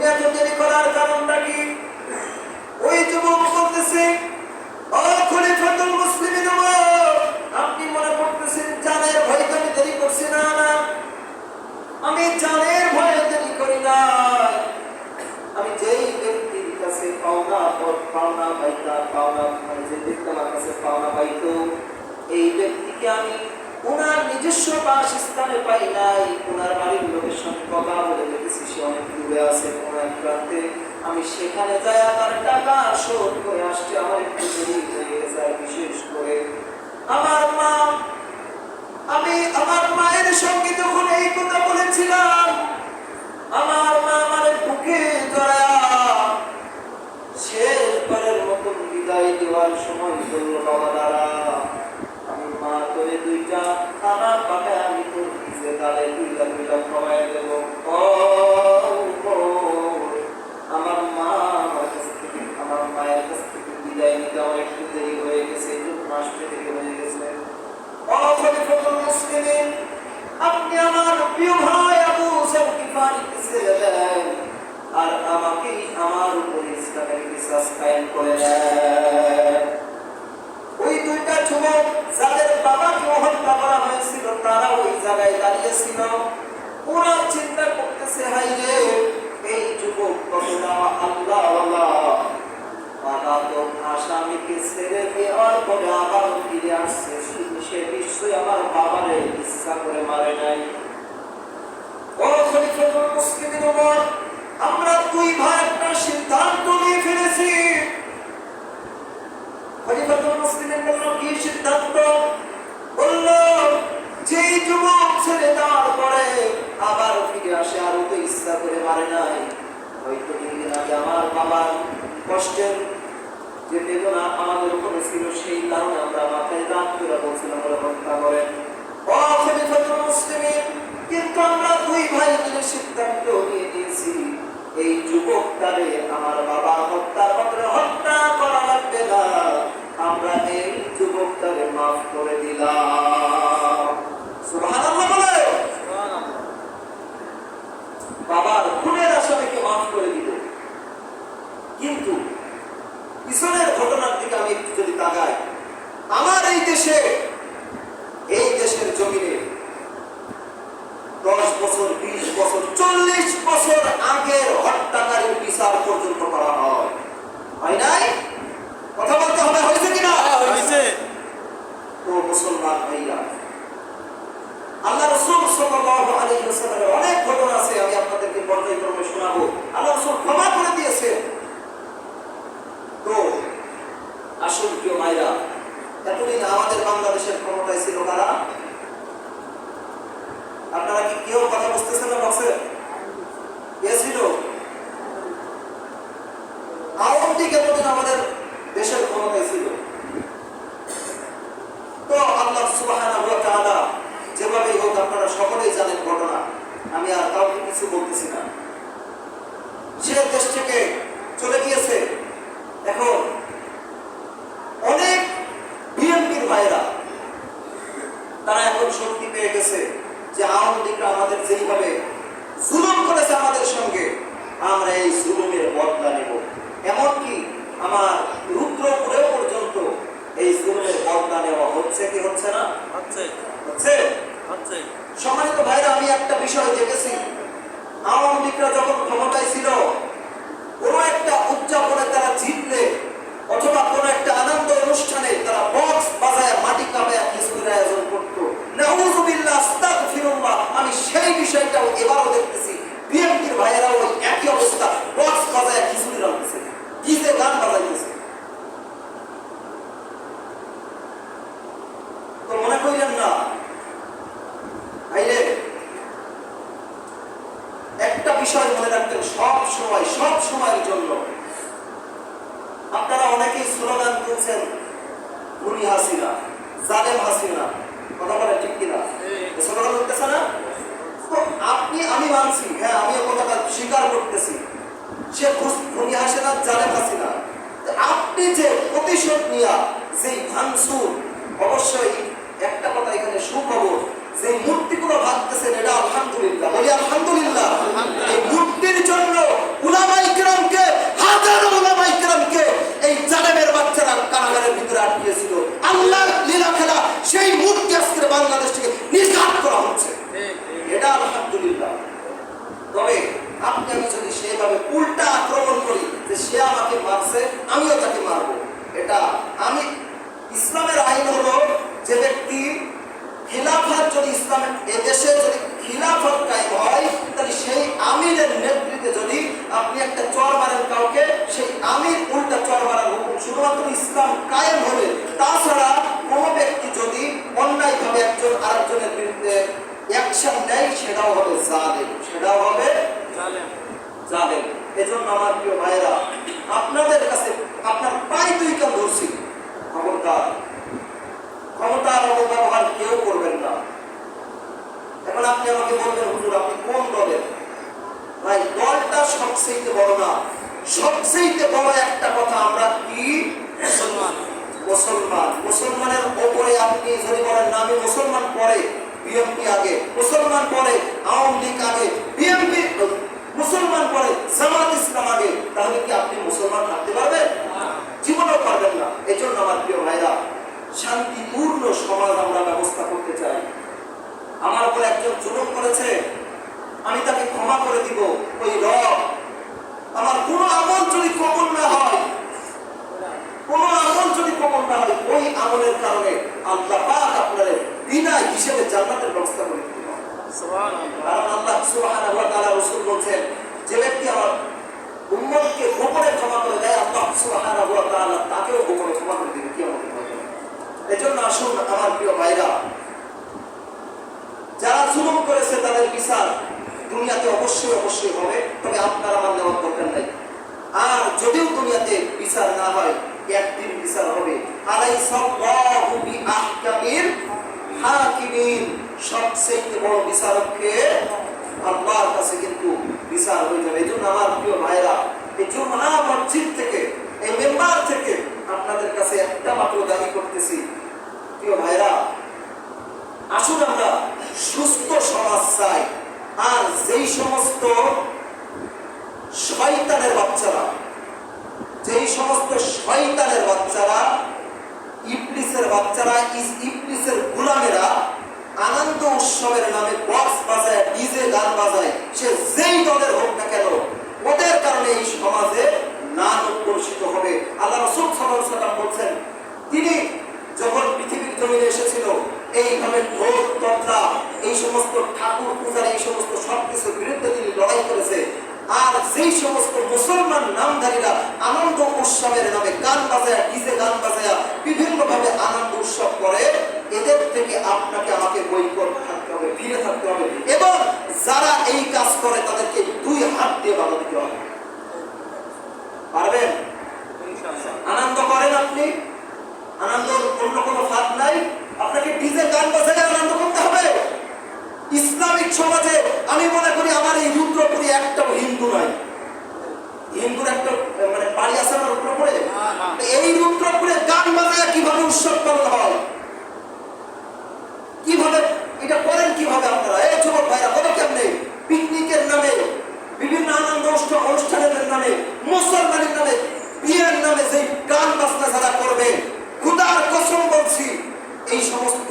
দেরি করার কারণটা আমি দেরি করছি, না না। না। পাওনা পাওনা পাওনা মানে যে ব্যক্তি আমার কাছে পাওনা পাইতো, এই ব্যক্তিকে আমি ওনার নিজস্ব বাসস্থানে পাই নাই ওনার বাড়ির লোকের সঙ্গে কথা বলে সে অনেক দূরে আছে, কোন এক প্রান্তে। আমি সেখানে যাই আমার টাকা শোধ করে আসছি, আমার একটু দেরি হয়ে যায় বিশেষ করে আমার মা আমি আমার মায়ের সঙ্গে যখন এই কথা বলেছিলাম বিদায় আমার দেরি হয়ে গেছে এই জন্য দেরি হয়ে গেছে। আপনি আমার প্রিয় ভাই আবু ছেড়ে দেন? আর আমাকে আমার উপর ইসলামের বিশ্বাস কায়েম করে ওই দুইটা যুবক যাদের বাবাকে হত্যা করা হয়েছিল তারা ওই জায়গায় দাঁড়িয়েছিল ওরা চিন্তা করতেছে হাই রে, এই যুবক কতটা আল্লাহ আসামিকে ছেড়ে দিয়ে পরে আবার ফিরে আসছে। শুধু সে নিশ্চয়ই আমার বাবারে ইচ্ছা করে মারে নাই। ও খলিফাতুল মুসলিমিন আমরা দুই ভাই একটা সিদ্ধান্ত নিয়ে ফেলেছি খলিফাতুল মুসলিমিন বলল কি সিদ্ধান্ত বলল যেই যুবক ছেড়ে দেওয়ার পরে আবার ফিরে আসে আর তো ইচ্ছা করে মারে নাই হয়তো দিন আগে আমার বাবার কষ্টের যে বেদনা আমাদের উপরে ছিল সেই কারণে আমরা মাথায় রাত করে বলছিলাম বলে হত্যা করেন ও খলিফাতুল মুসলিমিন কিন্তু আমরা দুই ভাই মিলে সিদ্ধান্ত নিয়ে নিয়েছি এই যুবকটারে আমার বাবা হত্যার মাত্র হত্যা করা লাগবে না। আমরা এই যুবকটারে মাফ করে দিলাম। বলে। বাবার খুনের আসামিকে মাফ করে দিল। কিন্তু পিছনের ঘটনার দিকে আমি একটু যদি তাকাই আমার এই দেশে এই দেশের জমিনে দশ বছর বিশ বছর চল্লিশ বছর আগের হত্যাকারীর বিচার পর্যন্ত করা হয় হয় নাই কথা বলতে হবে হয়েছে কিনা হয়েছে ও মুসলমান ভাইরা। আল্লাহ রসুল সাল্লাল্লাহু আলাইহি ওয়াসাল্লামের অনেক ঘটনা আছে, আমি আপনাদেরকে পর্যায়ক্রমে শোনাবো। আল্লাহ রসুল ক্ষমা করে দিয়েছে তো আসল প্রিয় মায়েরা এতদিন আমাদের বাংলাদেশের ক্ষমতায় ছিল কারা? আপনারা কি কেউ কথা বুঝতেছেন না বক্সে? কে আওয়ামী লীগ এতদিন আমাদের দেশের ক্ষমতায় ছিল তো আল্লাহ সুবহানাহু ওয়া তাআলা যেভাবেই হোক আপনারা সকলেই জানেন ঘটনা আমি আর কাউকে কিছু বলতেছি না সে দেশ থেকে চলে গিয়েছে এখন অনেক বিএনপির ভাইরা তারা এখন শক্তি পেয়ে গেছে যে আওয়ামী লীগরা আমাদের যেইভাবে জুলুম করেছে আমাদের সঙ্গে আমরা এই জুলুমের বদলা নেব। এমনকি আমার রুদ্রপুরেও পর্যন্ত এই জুলুমের বদলা নেওয়া হচ্ছে কি হচ্ছে না? হচ্ছে। হচ্ছে? হচ্ছে। সম্মানিত ভাইরা আমি একটা বিষয় দেখেছি। আওয়ামী লীগরা যখন ক্ষমতায় ছিল আমি সেই বিষয়টাও এবারও দেখতেছি। বিএনপির ভাইয়েরা ওই একই অবস্থা। বক্স বাজায় হাসিনা জানেন হাসিনা আপনি যে প্রতিশোধ নিয়া যে ভাঙচুর, অবশ্যই একটা কথা এখানে সুখবর যে মূর্তিগুলো ভাবতেছেন এটা আলহামদুলিল্লাহ। বলি আলহামদুলিল্লাহ। এই মূর্তির জন্য উলামাই হাজার উলামাই এই জালেমের বাচ্চারা কারাগারের ভিতরে আটকিয়েছিল আল্লাহর লীলা খেলা, সেই মূর্তি আজকের বাংলাদেশ থেকে নির্ঘাত করা হচ্ছে। এটা আলহামদুলিল্লাহ। তবে আপনি আমি যদি সেইভাবে উল্টা আক্রমণ করি সে আমাকে মারছে, আমিও তাকে এটা আমি, ইসলামের আইন হলো যে ব্যক্তি খিলাফত যদি ইসলামের যদি খিলাফত হয়, তাহলে সেই আমিরের নেতৃত্বে যদি আপনি একটা চর মারেন কাউকে, সেই আমির উল্টা চর মারার শুধুমাত্র ইসলাম কায়েম হবে। তাছাড়া কোনো ব্যক্তি যদি অন্যায়ভাবে একজন আরেকজনের বিরুদ্ধে অ্যাকশন নেয়, সেটাও হবে জালেম। সেটাও হবে জালেম। এজন্য আমার প্রিয় ভাইরা আপনাদের কাছে আপনার পাই দুই কাল ধরছি খবরদার ক্ষমতার অপব্যবহার কেউ করবেন না এখন আপনি আমাকে বলবেন হুজুর আপনি কোন দলের ভাই দলটা সবচেয়ে বড় না সবচেয়ে বড় একটা কথা আমরা কি মুসলমান মুসলমান মুসলমানের ওপরে আপনি যদি বলেন না আমি মুসলমান পরে বিএমপি আগে, মুসলমান পরে আওয়ামী লীগ আগে বিএমপি মুসলমান পরে জামাত ইসলাম আগে। তাহলে কি আপনি মুসলমান থাকতে পারবেন? জীবনেও পারবেন না। এই জন্য আমার প্রিয় ভাইরা, শান্তিপূর্ণ সমাজ আমরা ব্যবস্থা করতে চাই। আমার উপর একজন জুলুম করেছে আমি তাকে ক্ষমা করে দিব ওই রব আমার কোনো আমল যদি কবল না হয় কোন আমল যদি কবল না হয় ওই আমলের কারণে আল্লাহ পাক আপনার বিনা হিসেবে জান্নাতের ব্যবস্থা করে দিতে পারে। কারণ আল্লাহ সুবহানাহু ওয়া তাআলা রাসূল বলেন যে ব্যক্তি আমার উম্মতকে গোপনে ক্ষমা করে দেয় আল্লাহ ওয়া তাআলা তাকেও গোপনে ক্ষমা করে দিবে, কিয়ামতের ময়দানে। এজন্য আসুন আমার প্রিয় ভাইরা, যারা জুলুম করেছে তাদের বিচার দুনিয়াতে অবশ্যই অবশ্যই হবে, তবে আপনার আমার নেওয়ার দরকার নাই। আর যদিও দুনিয়াতে বিচার না হয়, একদিন বিচার হবে। সবচেয়ে বড় বিচারককে আল্লাহর কাছে কিন্তু বিচার হয়ে যাবে। এই জন্য আমার প্রিয় ভাইরা, এই জুমা মসজিদ থেকে এই মেম্বার থেকে আপনাদের কাছে একটা মাত্র দাবি করতেছি। প্রিয় ভাইরা আসুন আমরা সুস্থ সমাজ চাই। আর যেই সমস্ত শয়তানের বাচ্চারা, যেই সমস্ত শয়তানের বাচ্চারা, ইবলিসের বাচ্চারা ইবলিসের গুলামেরা আনন্দ উৎসবের নামে বক্স বাজায়, ডিজে গান বাজায়, সে যেই দলের হোক না কেন, ওদের কারণে এই সমাজে উৎকর্ষিত হবে। আল্লাহ রসুল সাল্লাল্লাহু আলাইহি ওয়াসাল্লাম বলছেন, তিনি যখন পৃথিবীর জমিনে এসেছিল, এইভাবে ঢোল তবলা, এই সমস্ত ঠাকুর পূজার এই সমস্ত সবকিছুর বিরুদ্ধে তিনি লড়াই করেছে। আর সেই সমস্ত মুসলমান নামধারীরা আনন্দ উৎসবের নামে গান বাজায়, ডিজে গান বাজায় বিভিন্ন ভাবে আনন্দ উৎসব করে। এদের থেকে আপনাকে আমাকে বৈকট থাকতে হবে, ফিরে থাকতে হবে। এবং যারা এই কাজ করে তাদেরকে দুই হাত দিয়ে বাধা দিতে হবে পারবেন আনন্দ করেন আপনি আনন্দ অন্য কোনো ফাঁদ নাই আপনাকে ডিজে গান বাজায় আনন্দ করতে হবে ইসলামিক সমাজে আমি মনে করি আমার এই রুদ্রপুরি একটা হিন্দু নাই হিন্দুর একটা আহ, মানে বাড়ি আছে আমার রুদ্রপুরে এই রুদ্রপুরে গান বাজায় কীভাবে উৎসব পালন হয় কীভাবে এটা করেন কীভাবে আপনারা এই যুবক ভাইরা বলো কেমনে পিকনিকের নামে বিভিন্ন আনন্দ অনুষ্ঠান অনুষ্ঠানের নামে মুসলমানের নামে বিয়ের নামে যে গান বাজনা যারা করবে খুদার কসম বলছি এই সমস্ত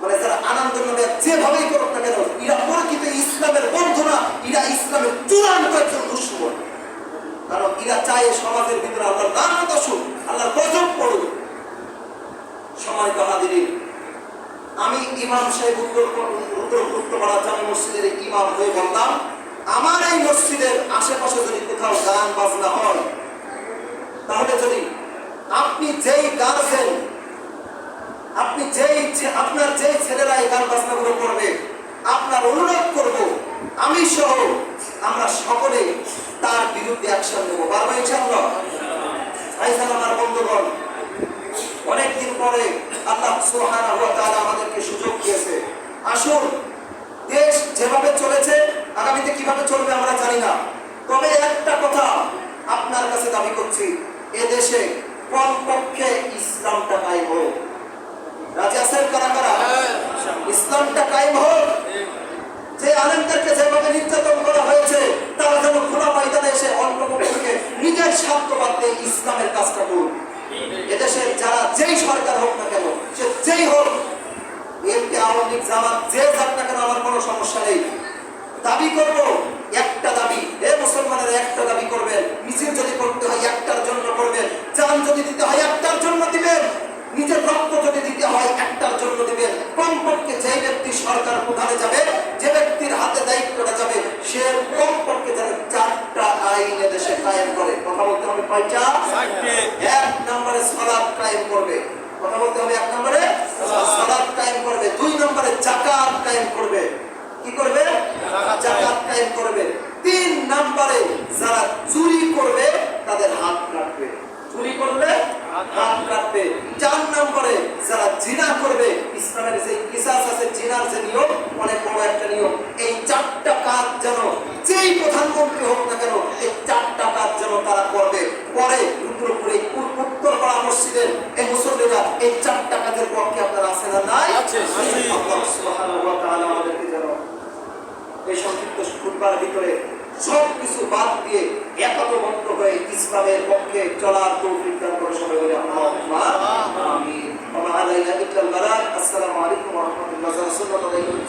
মানে যারা আনন্দ নামে যেভাবেই করুক না কেন এরা প্রকৃত ইসলামের বন্ধু না এরা ইসলামের চূড়ান্ত একজন দুশ্মন কারণ এরা চায় সমাজের ভিতরে আল্লাহ নাম দশুক আল্লাহর গজব পড়ুক সময় বাহাদিনী আমি ইমাম সাহেব উত্তর উত্তর উত্তরপাড়া জামি মসজিদের ইমাম হয়ে বললাম আমার এই মসজিদের আশেপাশে যদি কোথাও গান বাজনা হয়, তাহলে যদি আপনি যেই গার্জেন আপনি যেই আপনার যেই ছেলেরা এই গান বাজনাগুলো করবে, আপনার অনুরোধ করব, আমি সহ আমরা সকলে তার বিরুদ্ধে অ্যাকশন নেব। পারব ইনশাআল্লাহ? ভাইজান আমার বন্ধুগণ, অনেকদিন পরে আল্লাহ সুবহানাহু ওয়া তাআলা আমাদেরকে সুযোগ দিয়েছে। আসুন দেশ যেভাবে চলেছে আগামীতে কীভাবে চলবে আমরা জানি না। তবে একটা কথা আপনার কাছে দাবি করছি এ দেশে কমপক্ষে ইসলামটা কায়েম হোক। রাজি আছেন কারা কারা? ইসলামটা কায়েম হোক। যে আলেমদেরকে যেভাবে নির্যাতন করা হয়েছে তারা যেন খোলা ময়দানে এসে অল্প নিজের স্বার্থ বাদ দিয়ে ইসলামের কাজটা করুন এদেশের যারা যেই সরকার হোক যে আমার যে যাক না কেন আমার কোনো সমস্যা নেই। দাবি করব, একটা দাবি। এ মুসলমানের একটা দাবি করবেন। মিছিল যদি করতে হয়, একটার জন্য করবেন। চান যদি দিতে হয়, একটার জন্য দিবেন। নিজের রক্ত যদি দিতে হয়, একটার জন্য দিবেন। খোটবার ভিতরে সব কিছু বাদ দিয়ে একতমন্ত্র হয়ে ইসলামের পক্ষে চলার তৌফিক দান করে সবাই বলে আল্লাহ আমিন। ওয়া আসসালামু আলাইকুম ওয়া রাহমাতুল্লাহি ওয়া বারাকাতুহু।